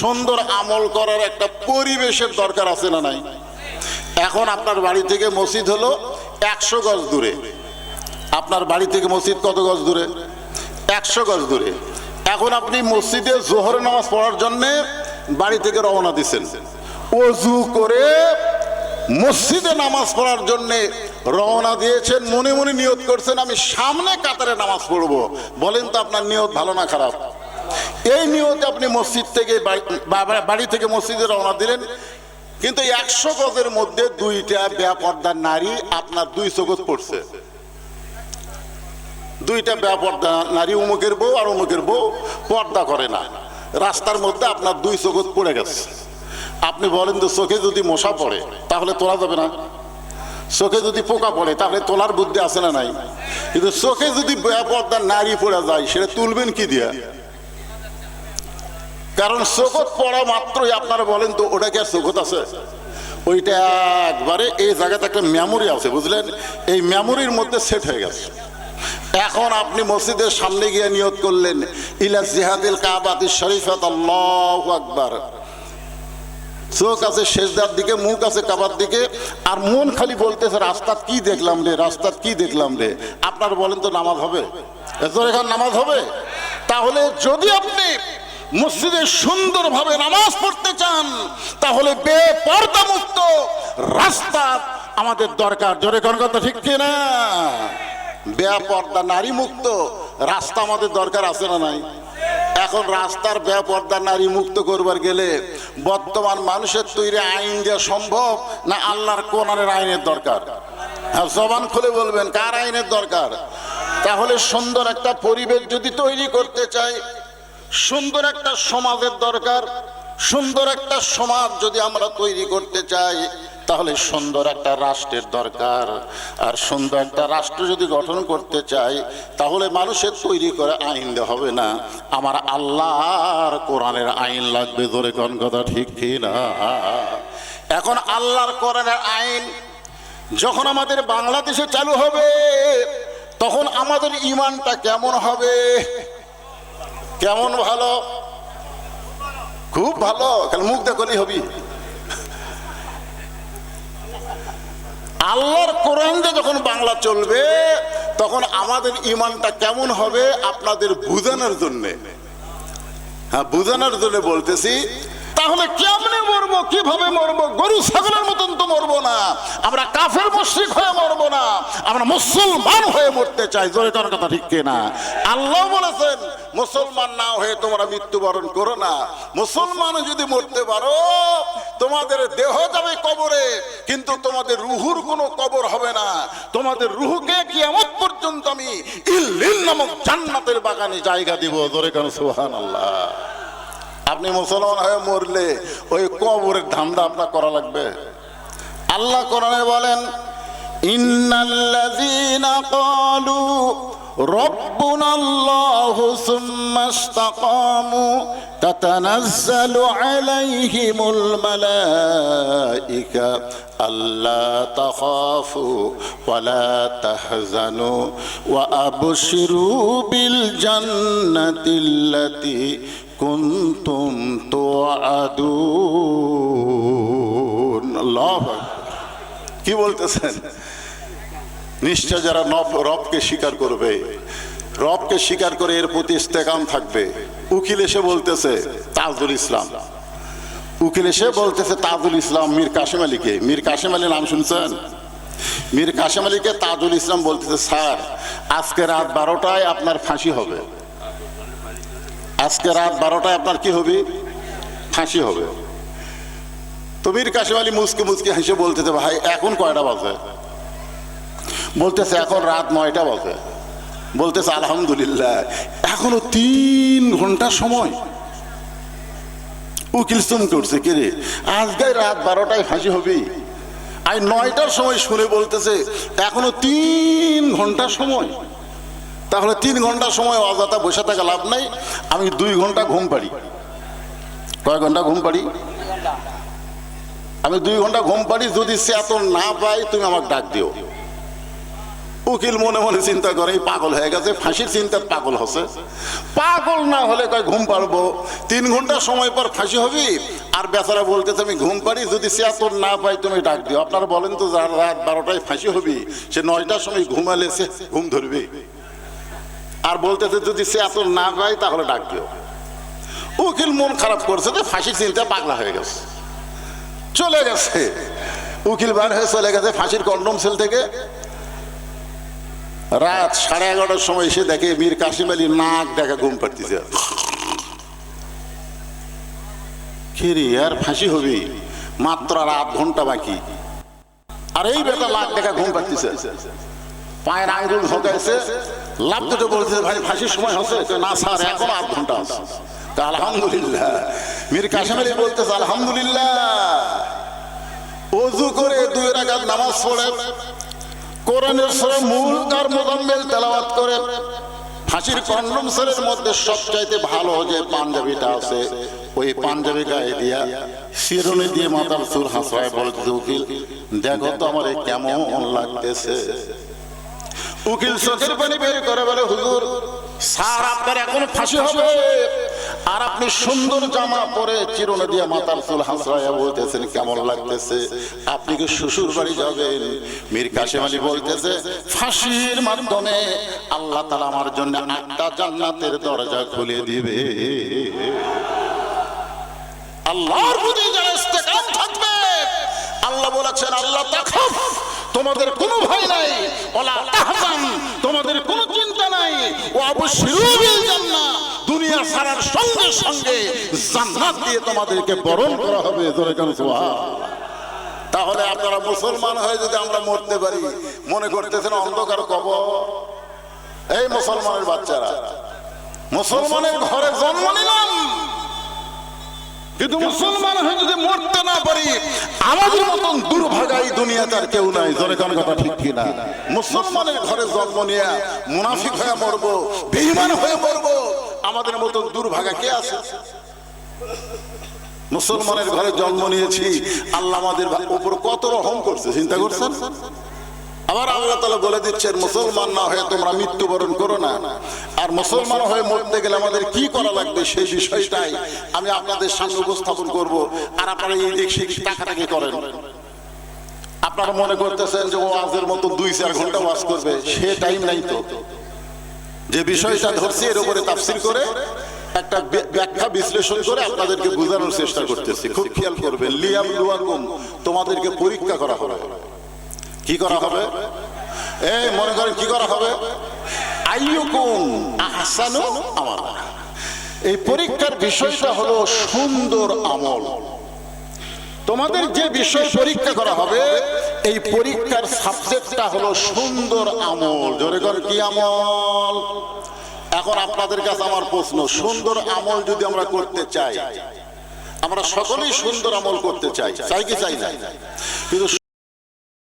সুন্দর আমল করার একটা পরিবেশের দরকার আছে না নাই? এখন আপনার বাড়ি থেকে মসজিদ হলো একশো গজ দূরে। আপনার বাড়ি থেকে মসজিদ কত গজ দূরে? একশো গজ দূরে। এখন আপনি মসজিদে জোহর নামাজ পড়ার জন্য বাড়ি থেকে রওনা দিচ্ছেন। অজু করে মসজিদে নামাজ পড়ার জন্য রওনা দিয়েছেন, মনে মনে নিয়ত করছেন, আমি সামনে কাতারে নামাজ পড়ব। বলেন তো আপনার নিয়ত ভালো না খারাপ? এই নিয়তে আপনি মসজিদ থেকে বাড়ি- থেকে মসজিদে রওনা দিলেন। কিন্তু একশো গজের মধ্যে দুইটা ব্যাপর্দার নারী আপনার দুই চোখত পড়ছে। দুইটা ব্যাপর্দা নারী উমুকের বউ আর উমুকের বউ পর্দা করে না। রাস্তার মধ্যে আপনার দুই চোখত পড়ে গেছে। আপনি বলেন তো চোখে যদি মশা পড়ে, তাহলে তোলা যাবে না। চোখে যদি পোকা পড়ে, তাহলে তোলার বুদ্ধি আছে না নাই? কিন্তু চোখে যদি ব্যাপর্দার নারী পড়ে যায়, সেটা তুলবেন কি দিয়া? কারণ চোখত পড়া মাত্রই আপনারা বলেন তো, ওটা কি আর চোখত আছে? ওইটা একবারে এই জায়গাতে একটা মেমোরি আছে, বুঝলেন? এই মেমোরির মধ্যে সেট হয়ে গেছে। এখন আপনি মসজিদের সামনে গিয়ে নিয়ত করলেন, ইলা জিহাদিল কাবাতি শরীফাত, আল্লাহু আকবার। চোখ আছে শেষদার দিকে, মুখ আছে কাবার দিকে, আর মন খালি বলতেছে রাস্তা কি দেখলাম রে রাস্তার কি দেখলাম রে? আপনার বলেন তো নামাজ হবে? এখান নামাজ হবে? তাহলে যদি আপনি মসজিদে সুন্দরভাবে নামাজ পড়তে চান, তাহলে বেপর্দা মুক্ত রাস্তা আমাদের দরকার। জোরে কথা ঠিক না বেপর্দা নারী মুক্ত রাস্তা আমাদের দরকার আছে না নাই? এখন রাস্তার বেপর্দা নারী মুক্ত করবার গেলে বর্তমান মানুষের তৈরি আইন দেওয়া সম্ভব, না আল্লাহর কোরআনের আইনের দরকার? হ্যাঁ জবান খুলে বলবেন, কার আইনের দরকার? তাহলে সুন্দর একটা পরিবেশ যদি তৈরি করতে চাই সুন্দর একটা সমাজের দরকার, সুন্দর একটা সমাজ যদি আমরা তৈরি করতে চাই, তাহলে সুন্দর একটা রাষ্ট্রের দরকার। আর সুন্দর একটা রাষ্ট্র যদি গঠন করতে চাই, তাহলে মানুষের তৈরি করে আইন হবে না। আমার আল্লাহর কোরআনের আইন লাগবে ধরে কোন কথা ঠিক না এখন আল্লাহর কোরআনের আইন যখন আমাদের বাংলাদেশে চালু হবে, তখন আমাদের ইমানটা কেমন হবে? কেমন ভালো? খুব ভালো কাল মুখ দেখলি হবি। আল্লাহর কোরআন দিয়ে যখন বাংলা চলবে, তখন আমাদের ইমানটা কেমন হবে আপনাদের বুঝানোর জন্য। হ্যাঁ বুঝানোর জন্য বলতেছি, তাহলে কেমনে মরবো, কীভাবে মরবো? গরু, ছাগলের মতন তো মরবো না। আমরা কাফের মুশরিক হয়ে মরবো না। আমরা মুসলমান হয়ে মরতে চাই। জোরে করার কথা ঠিক না আল্লাহ বলেছেন, মুসলমান না হয়ে তোমরা মৃত্যুবরণ করো না। মুসলমান যদি মরতে পারো, তোমাদের দেহ যাবে কবরে, কিন্তু তোমাদের রুহুর কোনো কবর হবে না। তোমাদের রুহুকে কিয়ামত পর্যন্ত আমি ইল্লিল নামক জান্নাতের বাগানে জায়গা দিব। জোরে কেন? সুবহান আল্লাহ আপনি মুসলমান হয়ে মরলে ওই কবরের ধান্দা আপনার করা লাগবে। আল্লাহ কোরআনে বলেন ইন্নাল্লাযীনা ক্বালু ربنا الله ثم استقاموا تتنزل عليهم الملائكة ألا تخافوا ولا تحزنوا وأبشروا بالجنة التي كنتم توعدون الله أكبر কি বলতেছেন নিশ্চয় যারা নফ রবকে স্বীকার করবে, রবকে স্বীকার করে এর প্রতি ইস্তেকাম থাকবে। উকিল এসে বলতেছে, তাজুল ইসলাম। উকিল এসে বলতেছে, তাজুল ইসলাম মীর কাশিম আলীকে। মীর কাশেম আলী নাম শুনছেন? মীর কাশেম আলীকে তাজুল ইসলাম বলতেছে, স্যার, আজকে রাত বারোটায় আপনার ফাঁসি হবে। আজকে রাত বারোটায় আপনার কি হবে? ফাঁসি হবে। তো মীর কাশিম আলী মুসকে মুসকে হেসে বলতেছে, ভাই, এখন কয়টা বাজে? বলতেছে, এখন রাত নয়টা বাজে। বলতেছে, আলহামদুলিল্লাহ। এখনও তিন ঘণ্টা সময়। উকিল সুম করছে, কে রে? আজকে রাত বারোটায় ফাঁসি হবে? আর নয়টার সময় শুনে বলতেছে, এখনও তিন ঘণ্টা সময়। তাহলে তিন ঘণ্টা সময় অযথা বসে থাকা লাভ নাই। আমি দুই ঘণ্টা ঘুম পারি কয় ঘণ্টা ঘুম পারি আমি দুই ঘণ্টা ঘুম পারি যদি সে এত না পাই তুমি আমাকে ডাক দিও। উকিল মনে মনে চিন্তা করে পাগল হয়ে গেছে, ফাঁসির চিন্তা পাগল হচ্ছে। পাগল না হলে কয় ঘুম পারব তিন ঘণ্টা সময় পর ফাঁসি হবি? আর বেচারা বলতেছে, আমি ঘুম পারি যদি সিয়াতর না পাই, তুমি ডাক দিও। আপনারা বলেন তো, যার রাত বারোটায় ফাঁসি হবি, সে নয়টার সময় ঘুমালে সে ঘুম ধরবে। আর বলতেছে, যদি সে এত না পাই, তাহলে ডাক দিও। উকিল মন খারাপ করছে তো ফাঁসির চিন্তা পাগলা হয়ে গেছে। চলে গেছে। উকিল বার হয়ে চলে গেছে ফাঁসির কন্ডম সেল থেকে। রাত সাড়ে এগারোটার সময় এসে দেখে মীর কাশিম আলী নাক দেখা ঘুম পাড়তেছে। খেরি আর ফাঁসি হবি? মাত্র আর আধ ঘণ্টা বাকি। আর এই বেটা লাখ দেখা ঘুম পাড়তেছে। পায়ের আঙ্গুল ঢোকাইছে। লাভ দুটো বলতেছে, ভাই, ফাঁসির সময় হচ্ছে। না স্যার, এখন আধ ঘণ্টা আছে। তা আলহামদুলিল্লাহ। মীর কাশিম আলী বলতেছে, আলহামদুলিল্লাহ। অজু করে দুই রাকাত নামাজ পড়ে। কোরআনের সূরা মূল আর মোজাম্মেল তেলাওয়াত করে। ফাঁসির কন্ডম সেলের মধ্যে সবচাইতে ভালো যে পাঞ্জাবিটা আছে, ওই পাঞ্জাবি গায়ে দিয়া শিরনে দিয়ে মাথার চুল হাসড়ায় বলতেছে উকিল, দেখো তো আমার কেমন লাগতেছে। উকিল চোখের পানি বের করে বলে, হুজুর স্যার আপনার এখন ফাঁসি হবে। আর আপনি সুন্দর জামা পরে চিরুনে দিয়ে মাথার চুল হাসড়াইয়া বলতেছেন, কেমন লাগতেছে? আপনি কি শ্বশুর বাড়ি যাবেন? মীর কাশেম আলী বলতেছে, ফাঁসির মাধ্যমে আল্লাহ তালা আমার জন্য আটটা জান্নাতের দরজা খুলে দিবে। আল্লাহর প্রতি থাকবে, আল্লাহ বলেছেন, আল্লাহ তাখাফ তোমাদের কোনো ভয় নাই, ওলা তোমাদের কোনো চিন্তা নাই, ও অবশ্যই বিল জান্নাহ দুনিয়া ছাড়ার সঙ্গে সঙ্গে জান্নাত দিয়ে তোমাদেরকে বরণ করা হবে জোরে কান তাহলে আপনারা মুসলমান হয়ে যদি আমরা মরতে পারি মনে করতেছেন অন্ধকার কবর? এই মুসলমানের বাচ্চারা মুসলমানের ঘরে জন্ম নিলাম। কিন্তু মুসলমান হয়ে যদি মরতে না পারি আমাদের মতন দুর্ভাগাই দুনিয়াতে আর কেউ নাই জোরে কোন কথা ঠিক কিনা? মুসলমানের ঘরে জন্ম নিয়ে মুনাফিক হয়ে মরবো বেঈমান হয়ে মরবো আমাদের মতন দুর্ভাগা কে আছে? মুসলমানের ঘরে জন্ম নিয়েছি, আল্লাহ আমাদের উপর কত রকম করছে, চিন্তা করছেন? আবার আল্লাহ তালা বলে দিচ্ছেন, মুসলমান না হয়ে তোমরা মৃত্যুবরণ করো না। আর মুসলমান হয়ে মরতে গেলে আমাদের কি করা লাগবে সেই বিষয়টাই আমি আপনাদের সামনে উপস্থাপন করব। আর আপনারা এই দিক সেদিক টাকাটাকি করেন। আপনারা মনে করতেছেন যে ওয়াজের মতো দুই চার ঘণ্টা ওয়াজ করবে, সে টাইম নাই তো। যে বিষয়টা ধরছি, এর উপরে তাফসির করে একটা ব্য- ব্যাখ্যা বিশ্লেষণ করে আপনাদেরকে বোঝানোর চেষ্টা করতেছি। খুব খেয়াল করবেন, লিয়াম লুয়াকুম, তোমাদেরকে পরীক্ষা করা হবে। কি করা হবে? এই মনে করেন কি করা হবে? আইয়ুকুম আহসানু আমাল। এই পরীক্ষার বিষয়টা হলো সুন্দর আমল। তোমাদের যে বিষয় পরীক্ষা করা হবে এই পরীক্ষার সাবজেক্টটা হলো সুন্দর আমল। জোরে করে, কি আমল? এখন আপনাদের কাছে আমার প্রশ্ন, সুন্দর আমল যদি আমরা করতে চাই, আমরা সকলেই সুন্দর আমল করতে চাই চাই কি, চাই না? কিন্তু